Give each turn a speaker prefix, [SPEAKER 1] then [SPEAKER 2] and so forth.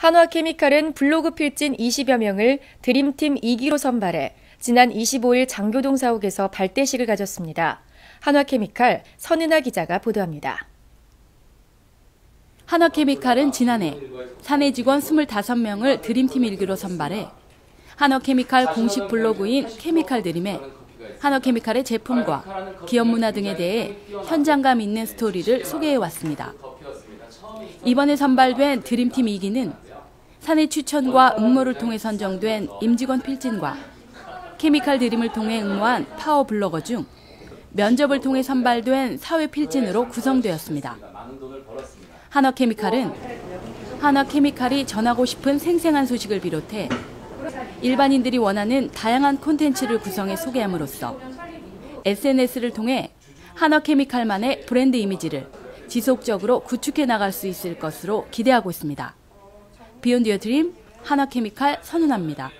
[SPEAKER 1] 한화케미칼은 블로그 필진 20여 명을 드림팀 2기로 선발해 지난 25일 장교동 사옥에서 발대식을 가졌습니다. 한화케미칼 선은아 기자가 보도합니다.
[SPEAKER 2] 한화케미칼은 지난해 사내 직원 25명을 드림팀 1기로 선발해 한화케미칼 공식 블로그인 케미칼 드림에 한화케미칼의 제품과 기업 문화 등에 대해 현장감 있는 스토리를 소개해 왔습니다. 이번에 선발된 드림팀 2기는 사내 추천과 응모를 통해 선정된 임직원 필진과 케미칼 드림을 통해 응모한 파워 블로거 중 면접을 통해 선발된 사회 필진으로 구성되었습니다. 한화케미칼은 한화케미칼이 전하고 싶은 생생한 소식을 비롯해 일반인들이 원하는 다양한 콘텐츠를 구성해 소개함으로써 SNS를 통해 한화케미칼만의 브랜드 이미지를 지속적으로 구축해 나갈 수 있을 것으로 기대하고 있습니다. 비욘드 어 드림 한화케미칼 선언합니다.